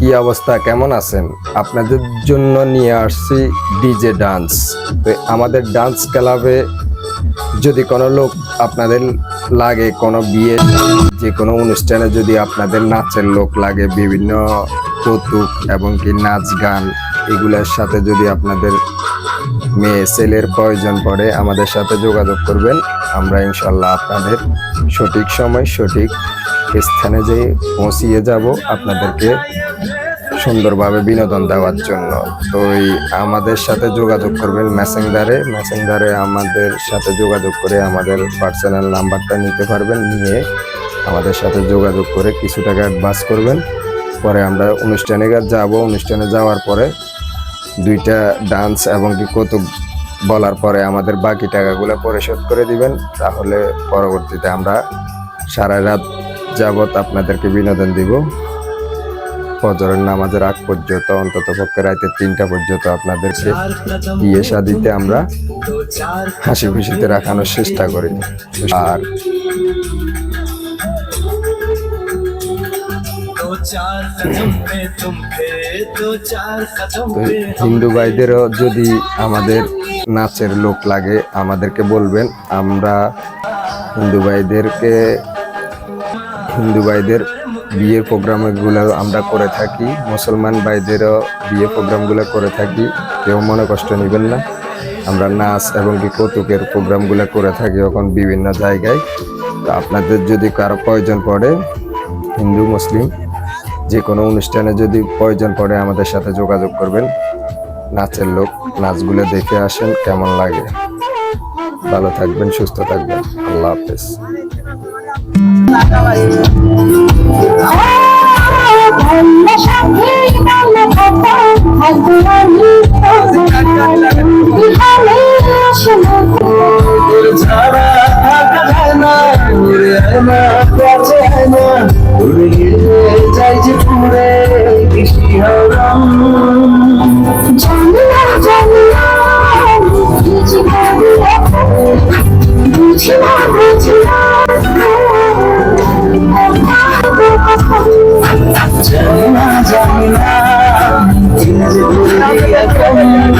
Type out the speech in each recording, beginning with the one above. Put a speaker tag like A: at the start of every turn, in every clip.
A: কি অবস্থা, কেমন আছেন? আপনাদের জন্য নিয়ে আসছি ডিজে ডান্স। তো আমাদের ডান্স ক্লাবে যদি কোনো লোক আপনাদের লাগে, কোনো বিয়ে, যে কোনো অনুষ্ঠানে যদি আপনাদের নাচের লোক লাগে, বিভিন্ন কৌতুক এবং কি নাচ গান, এগুলোর সাথে যদি আপনাদের মেয়ে ছেলের প্রয়োজন পড়ে আমাদের সাথে যোগাযোগ করবেন, আমরা ইনশাল্লাহ আপনাদের সঠিক সময়, সঠিক স্থানে যেয়ে পৌঁছিয়ে যাব আপনাদেরকে সুন্দরভাবে বিনোদন দেওয়ার জন্য। তো এই আমাদের সাথে যোগাযোগ করবেন মেসেঞ্জারে মেসেঞ্জারে আমাদের সাথে যোগাযোগ করে আমাদের পার্সোনাল নাম্বারটা নিতে পারবেন, নিয়ে আমাদের সাথে যোগাযোগ করে কিছু টাকা অ্যাডভান্স করবেন। পরে আমরা অনুষ্ঠানে যাব। অনুষ্ঠানে যাওয়ার পরে দুইটা ডান্স এবং কি বলার পরে আমাদের বাকি টাকাগুলো পরিশোধ করে দিবেন। তাহলে পরবর্তীতে আমরা সারা রাত যাবত আপনাদেরকে বিনোদন দিব। ফজরের নামাজের আগ পর্যন্ত, অন্তত পক্ষে রাতে তিনটা পর্যন্ত আপনাদেরকে বিয়ে শাদিতে আমরা হাসি খুশিতে রাখানোর চেষ্টা করি। আর হিন্দু ভাইদেরও যদি আমাদের নাচের লোক লাগে আমাদেরকে বলবেন। আমরা হিন্দু ভাইদেরকে হিন্দু ভাইদের বিয়ের প্রোগ্রামগুলো আমরা করে থাকি। মুসলমান ভাইদেরও বিয়ে প্রোগ্রামগুলো করে থাকি। কেউ মনে কষ্ট নেবেন না। আমরা নাচ এবং কি কৌতুকের প্রোগ্রামগুলো করে থাকি এখন বিভিন্ন জায়গায়। তো আপনাদের যদি কারও প্রয়োজন পড়ে হিন্দু মুসলিম যে কোনো অনুষ্ঠানে যদি প্রয়োজন পড়ে আমাদের সাথে যোগাযোগ করবেন। নাচের লোক, নাচগুলো দেখে আসেন, কেমন লাগে। ভালো থাকবেন, সুস্থ থাকবেন। আল্লাহ হাফেজ।
B: কৃষি হরম জানি না জানি না। চিনে যে পুরে এখন তোর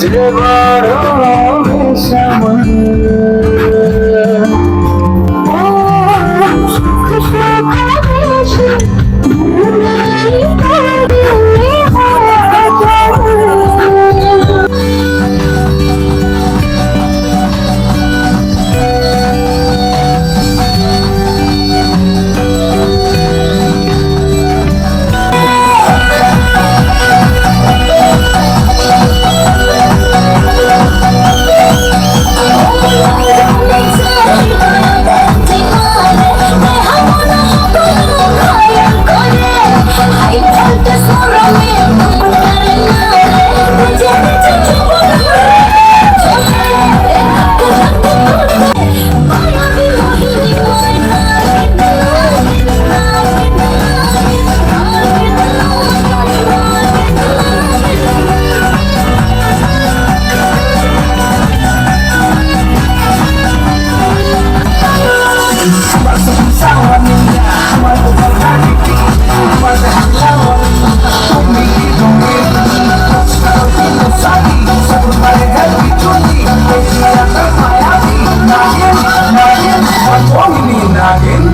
B: যে বড় সামন That's what we that game.